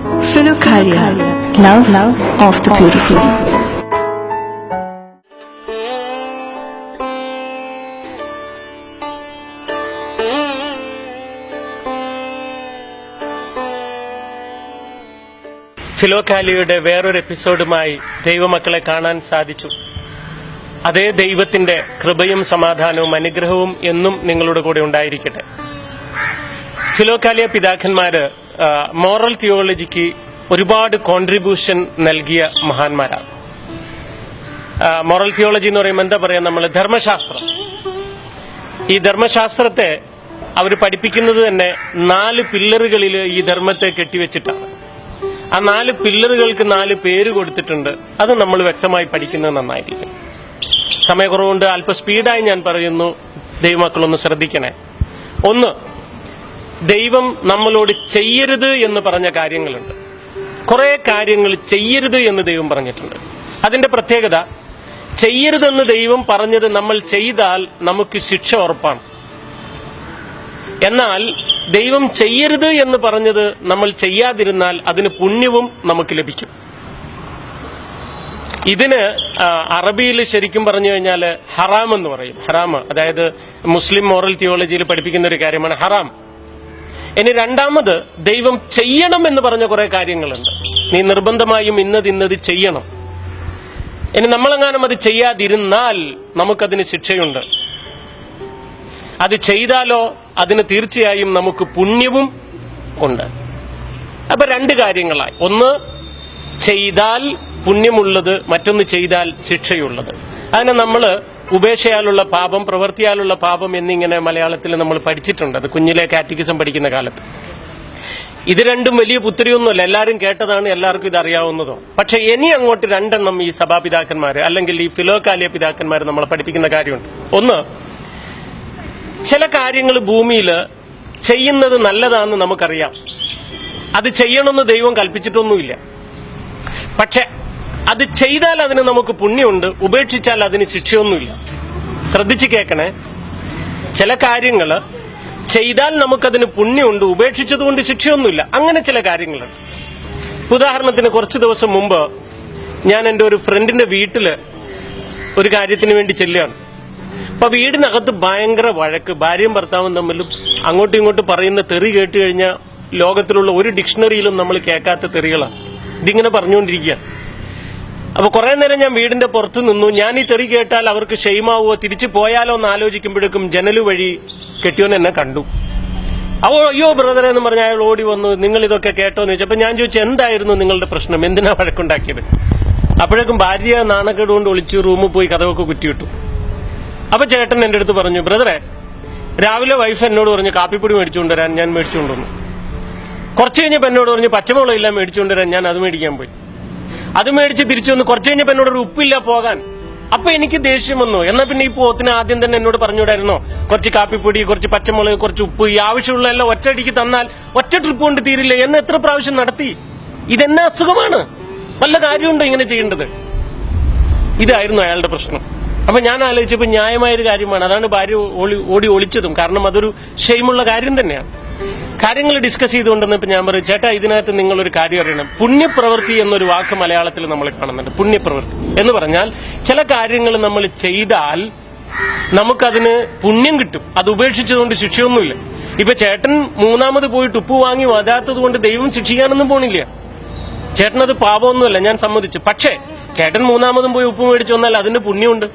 Philokalia, love, love of the beautiful. ഫിലോകാലിയുടെ വേറൊരു എപ്പിസോഡുമായി ദൈവമക്കളെ കാണാൻ സാധിച്ചു. അതേ ദൈവത്തിന്റെ കൃപയും സമാധാനവും അനുഗ്രഹവും എന്നും നിങ്ങളുടെ കൂടെ ഉണ്ടായിരിക്കട്ടെ. ഫിലോകാലിയ പിതാക്കന്മാര് മോറൽ തിയോളജിക്ക് ഒരുപാട് കോൺട്രിബ്യൂഷൻ നൽകിയ മഹാന്മാരാണ്. മോറൽ തിയോളജി എന്ന് പറയുമ്പോൾ എന്താ പറയാ നമ്മൾ ധർമ്മശാസ്ത്രം. ഈ ധർമ്മശാസ്ത്രത്തെ അവർ പഠിപ്പിക്കുന്നത് തന്നെ നാല് പില്ലറുകളിൽ ഈ ധർമ്മത്തെ കെട്ടിവെച്ചിട്ടാണ്. ആ നാല് പില്ലറുകൾക്ക് നാല് പേര് കൊടുത്തിട്ടുണ്ട്. അത് നമ്മൾ വ്യക്തമായി പഠിക്കുന്നത് നന്നായിരിക്കും. സമയക്കുറവുകൊണ്ട് അല്പം സ്പീഡായി ഞാൻ പറയുന്നു. ദൈവമക്കളൊന്ന് ശ്രദ്ധിക്കണേ. ഒന്ന് ദൈവം നമ്മളോട് ചെയ്യരുത് എന്ന് പറഞ്ഞ കാര്യങ്ങളുണ്ട്. കുറെ കാര്യങ്ങൾ ചെയ്യരുത് എന്ന് ദൈവം പറഞ്ഞിട്ടുണ്ട്. അതിന്റെ പ്രത്യേകത ചെയ്യരുതെന്ന് ദൈവം പറഞ്ഞത് നമ്മൾ ചെയ്താൽ നമുക്ക് ശിക്ഷ ഉറപ്പാണ്. എന്നാൽ ദൈവം ചെയ്യരുത് എന്ന് പറഞ്ഞത് നമ്മൾ ചെയ്യാതിരുന്നാൽ അതിന് പുണ്യവും നമുക്ക് ലഭിക്കും. ഇതിന് അറബിയിൽ ശരിക്കും പറഞ്ഞു കഴിഞ്ഞാൽ ഹറാം എന്ന് പറയും. ഹറാം അതായത് മുസ്ലിം മോറൽ തിയോളജിയിൽ പഠിപ്പിക്കുന്ന ഒരു കാര്യമാണ് ഹറാം. ഇനി രണ്ടാമത് ദൈവം ചെയ്യണം എന്ന് പറഞ്ഞ കുറെ കാര്യങ്ങളുണ്ട്. നീ നിർബന്ധമായും ഇന്നത് ഇന്നത് ചെയ്യണം. ഇനി നമ്മളെങ്ങാനും അത് ചെയ്യാതിരുന്നാൽ നമുക്കതിന് ശിക്ഷയുണ്ട്. അത് ചെയ്താലോ അതിന് തീർച്ചയായും നമുക്ക് പുണ്യവും ഉണ്ട്. അപ്പൊ രണ്ട് കാര്യങ്ങളായി. ഒന്ന് ചെയ്താൽ പുണ്യമുള്ളത് മറ്റൊന്ന് ചെയ്താൽ ശിക്ഷയുള്ളത്. അതിനെ നമ്മൾ ഉപേക്ഷയാലുള്ള പാപം പ്രവൃത്തിയാലുള്ള പാപം എന്നിങ്ങനെ മലയാളത്തിൽ നമ്മൾ പഠിച്ചിട്ടുണ്ട്. അത് കുഞ്ഞിലെ കാറ്റിക്കിസം പഠിക്കുന്ന കാലത്ത്. ഇത് രണ്ടും വലിയ പുത്തിരിയൊന്നുമല്ല എല്ലാവരും കേട്ടതാണ് എല്ലാവർക്കും ഇത് അറിയാവുന്നതോ. പക്ഷെ ഇനി അങ്ങോട്ട് രണ്ടെണ്ണം ഈ സഭാപിതാക്കന്മാർ അല്ലെങ്കിൽ ഈ ഫിലോകാലിയ പിതാക്കന്മാർ നമ്മളെ പഠിപ്പിക്കുന്ന കാര്യമുണ്ട്. ഒന്ന് ചില കാര്യങ്ങൾ ഭൂമിയിൽ ചെയ്യുന്നത് നല്ലതാണെന്ന് നമുക്കറിയാം. അത് ചെയ്യണമെന്ന് ദൈവം കൽപ്പിച്ചിട്ടൊന്നുമില്ല. പക്ഷെ അത് ചെയ്താൽ അതിന് നമുക്ക് പുണ്യമുണ്ട് ഉപേക്ഷിച്ചാൽ അതിന് ശിക്ഷയൊന്നുമില്ല. ശ്രദ്ധിച്ചു കേൾക്കണേ. ചില കാര്യങ്ങൾ ചെയ്താൽ നമുക്കതിന് പുണ്യമുണ്ട് ഉപേക്ഷിച്ചതുകൊണ്ട് ശിക്ഷയൊന്നുമില്ല. അങ്ങനെ ചില കാര്യങ്ങളുണ്ട്. ഉദാഹരണത്തിന് കുറച്ച് ദിവസം മുമ്പ് ഞാൻ എന്റെ ഒരു ഫ്രണ്ടിന്റെ വീട്ടിൽ ഒരു കാര്യത്തിന് വേണ്ടി ചെല്ലുകയാണ്. അപ്പൊ വീടിനകത്ത് ഭയങ്കര വഴക്ക് ഭാര്യയും ഭർത്താവും തമ്മിലും അങ്ങോട്ടും ഇങ്ങോട്ടും പറയുന്ന തെറി കേട്ട് ലോകത്തിലുള്ള ഒരു ഡിക്ഷണറിയിലും നമ്മൾ കേൾക്കാത്ത തെറികളാണ്. ഇതിങ്ങനെ പറഞ്ഞുകൊണ്ടിരിക്കുകയാണ്. അപ്പൊ കുറെ നേരം ഞാൻ വീടിന്റെ പുറത്ത് നിന്നു. ഞാൻ ഈ തെറി കേട്ടാൽ അവർക്ക് ഷെയ്മാവോ തിരിച്ചു പോയാലോ എന്ന് ആലോചിക്കുമ്പോഴേക്കും ജനൽ വഴി കെട്ടിയോൻ എന്നെ കണ്ടു. അവ അയ്യോ ബ്രദറെ എന്ന് പറഞ്ഞ അയാൾ ഓടി വന്നു. നിങ്ങൾ ഇതൊക്കെ കേട്ടോ? എന്ന് ചോദിച്ചപ്പോ ഞാൻ ചോദിച്ചു എന്തായിരുന്നു നിങ്ങളുടെ പ്രശ്നം? എന്തിനാ വഴക്കുണ്ടാക്കിയത്? അപ്പോഴേക്കും ഭാര്യ നാണക്കേട് കൊണ്ട് ഒളിച്ചു റൂമിൽ പോയി കഥവൊക്കെ കുറ്റിയിട്ടു. അപ്പൊ ചേട്ടൻ എന്റെ അടുത്ത് പറഞ്ഞു ബ്രദറെ രാവിലെ വൈഫ് എന്നോട് പറഞ്ഞു കാപ്പിപ്പൊടി മേടിച്ചുകൊണ്ടുവരാൻ ഞാൻ മേടിച്ചുകൊണ്ടുവന്നു കുറച്ച് കഴിഞ്ഞപ്പോ എന്നോട് പറഞ്ഞു പച്ചമുളക് ഇല്ല മേടിച്ചുകൊണ്ടുവരാൻ ഞാൻ അത് മേടിക്കാൻ പോയി. അത് മേടിച്ച് തിരിച്ചു വന്നു കുറച്ച് കഴിഞ്ഞപ്പോ എന്നോട് ഒരു ഉപ്പില്ല പോകാൻ. അപ്പൊ എനിക്ക് ദേഷ്യം വന്നു. എന്നാ പിന്നെ ഈ പോത്തിന് ആദ്യം തന്നെ എന്നോട് പറഞ്ഞുകൂടായിരുന്നോ കുറച്ച് കാപ്പിപ്പൊടി കുറച്ച് പച്ചമുളക് കുറച്ച് ഉപ്പ് ഈ ആവശ്യമുള്ള എല്ലാം ഒറ്റയടിക്ക് തന്നാൽ ഒറ്റ ട്രിപ്പ് കൊണ്ട് തീരില്ല? എന്ന് എത്ര പ്രാവശ്യം നടത്തി? ഇതെന്നെ അസുഖമാണ്. വല്ല കാര്യമുണ്ടോ ഇങ്ങനെ ചെയ്യേണ്ടത്? ഇതായിരുന്നു അയാളുടെ പ്രശ്നം. അപ്പൊ ഞാൻ ആലോചിച്ചപ്പോ ന്യായമായ ഒരു കാര്യമാണ്. അതാണ് ഭാര്യ ഓടി ഓടി ഒളിച്ചതും. കാരണം അതൊരു ഷെയിമുള്ള കാര്യം തന്നെയാണ്. കാര്യങ്ങൾ ഡിസ്കസ് ചെയ്തുകൊണ്ടെന്ന് ഇപ്പൊ ഞാൻ പറയും ചേട്ടാ ഇതിനകത്ത് നിങ്ങൾ ഒരു കാര്യം അറിയണം. പുണ്യപ്രവൃത്തി എന്നൊരു വാക്ക് മലയാളത്തിൽ നമ്മൾ കാണുന്നുണ്ട് പുണ്യപ്രവൃത്തി. എന്ന് പറഞ്ഞാൽ ചില കാര്യങ്ങൾ നമ്മൾ ചെയ്താൽ നമുക്കതിന് പുണ്യം കിട്ടും. അത് ഉപേക്ഷിച്ചതുകൊണ്ട് ശിക്ഷയൊന്നുമില്ല. ഇപ്പൊ ചേട്ടൻ മൂന്നാമത് പോയിട്ട് ഉപ്പ് വാങ്ങി വരാത്തത് കൊണ്ട് ദൈവം ശിക്ഷിക്കാനൊന്നും പോണില്ല. ചേട്ടൻ അത് പാപമൊന്നുമല്ല ഞാൻ സമ്മതിച്ചു. പക്ഷേ ചേട്ടൻ മൂന്നാമതും പോയി ഉപ്പ് മേടിച്ചു വന്നാൽ അതിന്റെ പുണ്യമുണ്ട്.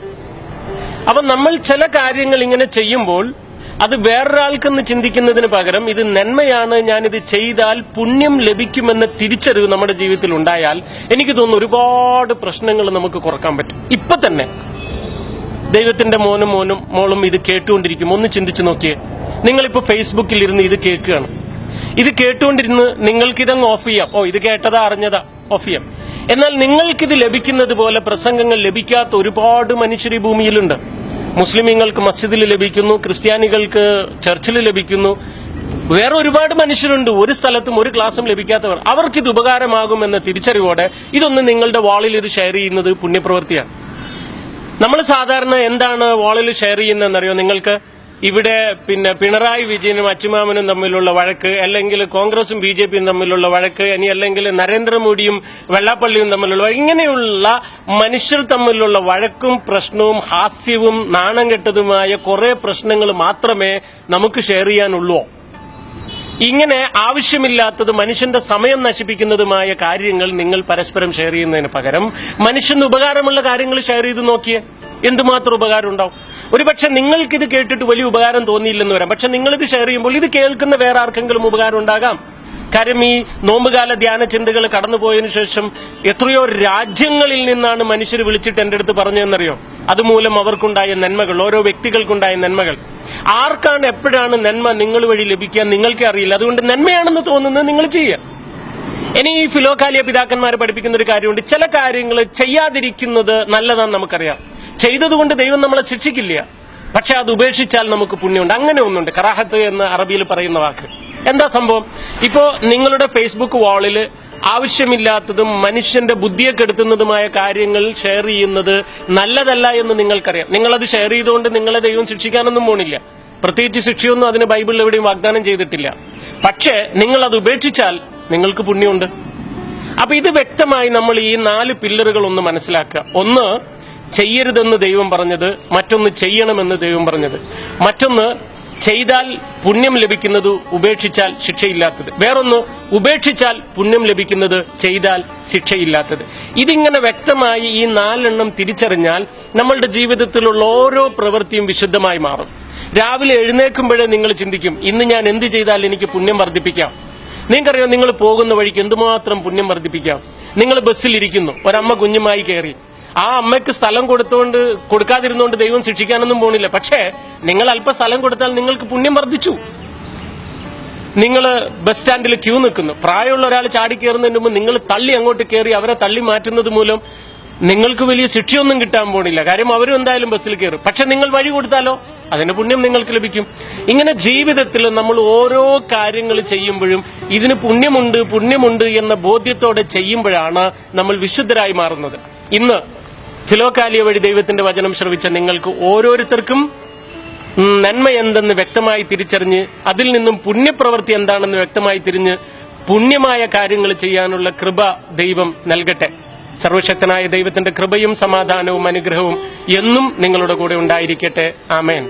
അപ്പൊ നമ്മൾ ചില കാര്യങ്ങൾ ഇങ്ങനെ ചെയ്യുമ്പോൾ അത് വേറൊരാൾക്കെന്ന് ചിന്തിക്കുന്നതിന് പകരം ഇത് നന്മയാണ് ഞാനിത് ചെയ്താൽ പുണ്യം ലഭിക്കുമെന്ന തിരിച്ചറിവ് നമ്മുടെ ജീവിതത്തിൽ ഉണ്ടായാൽ എനിക്ക് തോന്നുന്നു ഒരുപാട് പ്രശ്നങ്ങൾ നമുക്ക് കുറയ്ക്കാൻ പറ്റും. ഇപ്പൊ തന്നെ ദൈവത്തിന്റെ മോനും മോനും മോളും ഇത് കേട്ടുകൊണ്ടിരിക്കും. ഒന്ന് ചിന്തിച്ചു നോക്കിയേ. നിങ്ങളിപ്പോ ഫേസ്ബുക്കിൽ ഇരുന്ന് ഇത് കേൾക്കുകയാണ്. ഇത് കേട്ടുകൊണ്ടിരുന്ന് നിങ്ങൾക്കിതങ്ങ് ഓഫ് ചെയ്യാം. ഓ ഇത് കേട്ടതാ അറിഞ്ഞതാ ഓഫ് ചെയ്യാം. എന്നാൽ നിങ്ങൾക്കിത് ലഭിക്കുന്നത് പോലെ പ്രസംഗങ്ങൾ ലഭിക്കാത്ത ഒരുപാട് മനുഷ്യർ ഈ ഭൂമിയിലുണ്ട്. മുസ്ലിമീങ്ങൾക്ക് മസ്ജിദിൽ ലഭിക്കുന്നു ക്രിസ്ത്യാനികൾക്ക് ചർച്ചിൽ ലഭിക്കുന്നു. വേറെ ഒരുപാട് മനുഷ്യരുണ്ട് ഒരു സ്ഥലത്തും ഒരു ക്ലാസ്സും ലഭിക്കാത്തവർ. അവർക്ക് ഇത് ഉപകാരമാകുമെന്ന തിരിച്ചറിവോടെ ഇതൊന്ന് നിങ്ങളുടെ വാളിൽ ഇത് ഷെയർ ചെയ്യുന്നത് പുണ്യപ്രവൃത്തിയാണ്. നമ്മൾ സാധാരണ എന്താണ് വാളിൽ ഷെയർ ചെയ്യുന്നതെന്നറിയോ നിങ്ങൾക്ക്? ഇവിടെ പിന്നെ പിണറായി വിജയനും അച്ചുമാമനും തമ്മിലുള്ള വഴക്ക് അല്ലെങ്കിൽ കോൺഗ്രസും ബി ജെ പിയും തമ്മിലുള്ള വഴക്ക് ഇനി അല്ലെങ്കിൽ നരേന്ദ്രമോദിയും വെള്ളാപ്പള്ളിയും തമ്മിലുള്ള. ഇങ്ങനെയുള്ള മനുഷ്യർ തമ്മിലുള്ള വഴക്കും പ്രശ്നവും ഹാസ്യവും നാണം കെട്ടതുമായ കുറെ പ്രശ്നങ്ങൾ മാത്രമേ നമുക്ക് ഷെയർ ചെയ്യാനുള്ളൂ ഇങ്ങനെ ആവശ്യമില്ലാത്തത് മനുഷ്യന്റെ സമയം നശിപ്പിക്കുന്നതുമായ കാര്യങ്ങൾ നിങ്ങൾ പരസ്പരം ഷെയർ ചെയ്യുന്നതിന് പകരം മനുഷ്യന് ഉപകാരമുള്ള കാര്യങ്ങൾ ഷെയർ ചെയ്ത് നോക്കിയേ. എന്തുമാത്രം ഉപകാരം ഉണ്ടാവും? ഒരുപക്ഷെ നിങ്ങൾക്കിത് കേട്ടിട്ട് വലിയ ഉപകാരം തോന്നിയില്ലെന്ന് വരാം. പക്ഷെ നിങ്ങളിത് ഷെയർ ചെയ്യുമ്പോൾ ഇത് കേൾക്കുന്ന വേറെ ആർക്കെങ്കിലും ഉപകാരം ഉണ്ടാകാം. കാര്യം ഈ നോമ്പുകാല ധ്യാന ചിന്തകൾ കടന്നുപോയതിനു ശേഷം എത്രയോ രാജ്യങ്ങളിൽ നിന്നാണ് മനുഷ്യർ വിളിച്ചിട്ട് എന്റെ അടുത്ത് പറഞ്ഞതെന്നറിയോ? അതുമൂലം അവർക്കുണ്ടായ നന്മകൾ ഓരോ വ്യക്തികൾക്കുണ്ടായ നന്മകൾ. ആർക്കാണ് എപ്പോഴാണ് നന്മ നിങ്ങൾ വഴി ലഭിക്കാൻ നിങ്ങൾക്കേ അറിയില്ല. അതുകൊണ്ട് നന്മയാണെന്ന് തോന്നുന്നത് നിങ്ങൾ ചെയ്യുക. ഇനി ഈ ഫിലോകാലിയ പിതാക്കന്മാരെ പഠിപ്പിക്കുന്ന ഒരു കാര്യമുണ്ട്. ചില കാര്യങ്ങൾ ചെയ്യാതിരിക്കുന്നത് നല്ലതാണെന്ന് നമുക്കറിയാം. ചെയ്തതുകൊണ്ട് ദൈവം നമ്മളെ ശിക്ഷിക്കില്ല. പക്ഷെ അത് ഉപേക്ഷിച്ചാൽ നമുക്ക് പുണ്യമുണ്ട്. അങ്ങനെ ഒന്നുണ്ട്. കറാഹത്ത് എന്ന് അറബിയിൽ പറയുന്ന വാക്ക്. എന്താ സംഭവം? ഇപ്പോ നിങ്ങളുടെ ഫേസ്ബുക്ക് വാളിൽ ആവശ്യമില്ലാത്തതും മനുഷ്യന്റെ ബുദ്ധിയെ കെടുത്തുന്നതുമായ കാര്യങ്ങൾ ഷെയർ ചെയ്യുന്നത് നല്ലതല്ല എന്ന് നിങ്ങൾക്കറിയാം. നിങ്ങളത് ഷെയർ ചെയ്തുകൊണ്ട് നിങ്ങളെ ദൈവം ശിക്ഷിക്കാനൊന്നും പോണില്ല. പ്രത്യേകിച്ച് ശിക്ഷയൊന്നും അതിന് ബൈബിളിൽ എവിടെയും വാഗ്ദാനം ചെയ്തിട്ടില്ല. പക്ഷേ നിങ്ങൾ അത് ഉപേക്ഷിച്ചാൽ നിങ്ങൾക്ക് പുണ്യമുണ്ട്. അപ്പൊ ഇത് വ്യക്തമായി നമ്മൾ ഈ നാല് പില്ലറുകൾ ഒന്ന് മനസ്സിലാക്കുക. ഒന്ന് ചെയ്യരുതെന്ന് ദൈവം പറഞ്ഞത്. മറ്റൊന്ന് ചെയ്യണമെന്ന് ദൈവം പറഞ്ഞത്. മറ്റൊന്ന് ചെയ്താൽ പുണ്യം ലഭിക്കുന്നത് ഉപേക്ഷിച്ചാൽ ശിക്ഷയില്ലാത്തത്. വേറൊന്ന് ഉപേക്ഷിച്ചാൽ പുണ്യം ലഭിക്കുന്നത് ചെയ്താൽ ശിക്ഷയില്ലാത്തത്. ഇതിങ്ങനെ വ്യക്തമായി ഈ നാലെണ്ണം തിരിച്ചറിഞ്ഞാൽ നമ്മളുടെ ജീവിതത്തിലുള്ള ഓരോ പ്രവൃത്തിയും വിശുദ്ധമായി മാറും. രാവിലെ എഴുന്നേൽക്കുമ്പോഴേ നിങ്ങൾ ചിന്തിക്കും ഇന്ന് ഞാൻ എന്ത് ചെയ്താൽ എനിക്ക് പുണ്യം വർദ്ധിപ്പിക്കാം? നിങ്ങൾക്കറിയാം നിങ്ങൾ പോകുന്ന വഴിക്ക് എന്തുമാത്രം പുണ്യം വർദ്ധിപ്പിക്കാം. നിങ്ങൾ ബസ്സിലിരിക്കുന്നു ഒരമ്മ കുഞ്ഞുമായി കയറി ആ അമ്മയ്ക്ക് സ്ഥലം കൊടുത്തുകൊണ്ട് കൊടുക്കാതിരുന്നുകൊണ്ട് ദൈവം ശിക്ഷിക്കാനൊന്നും പോണില്ല. പക്ഷേ നിങ്ങൾ അല്പ സ്ഥലം കൊടുത്താൽ നിങ്ങൾക്ക് പുണ്യം വർദ്ധിച്ചു. നിങ്ങൾ ബസ് സ്റ്റാൻഡിൽ ക്യൂ നിൽക്കുന്നു. പ്രായമുള്ള ഒരാൾ ചാടി കയറുന്നതിന് മുമ്പ് നിങ്ങൾ തള്ളി അങ്ങോട്ട് കയറി അവരെ തള്ളി മാറ്റുന്നത് മൂലം നിങ്ങൾക്ക് വലിയ ശിക്ഷയൊന്നും കിട്ടാൻ പോണില്ല. കാര്യം അവരും എന്തായാലും ബസ്സിൽ കയറും. പക്ഷെ നിങ്ങൾ വഴി കൊടുത്താലോ? അതിന്റെ പുണ്യം നിങ്ങൾക്ക് ലഭിക്കും. ഇങ്ങനെ ജീവിതത്തിൽ നമ്മൾ ഓരോ കാര്യങ്ങൾ ചെയ്യുമ്പോഴും ഇതിന് പുണ്യമുണ്ട് പുണ്യമുണ്ട് എന്ന ബോധ്യത്തോടെ ചെയ്യുമ്പോഴാണ് നമ്മൾ വിശുദ്ധരായി മാറുന്നത്. ഇന്ന് ഫിലോകാലിയ വഴി ദൈവത്തിന്റെ വചനം ശ്രവിച്ച നിങ്ങൾക്ക് ഓരോരുത്തർക്കും നന്മ എന്തെന്ന് വ്യക്തമായി തിരിച്ചറിഞ്ഞ് അതിൽ നിന്നും പുണ്യപ്രവൃത്തി എന്താണെന്ന് വ്യക്തമായി തിരിഞ്ഞ് പുണ്യമായ കാര്യങ്ങൾ ചെയ്യാനുള്ള കൃപ ദൈവം നൽകട്ടെ. സർവശക്തനായ ദൈവത്തിന്റെ കൃപയും സമാധാനവും അനുഗ്രഹവും എന്നും നിങ്ങളുടെ കൂടെ ഉണ്ടായിരിക്കട്ടെ. ആമേൻ.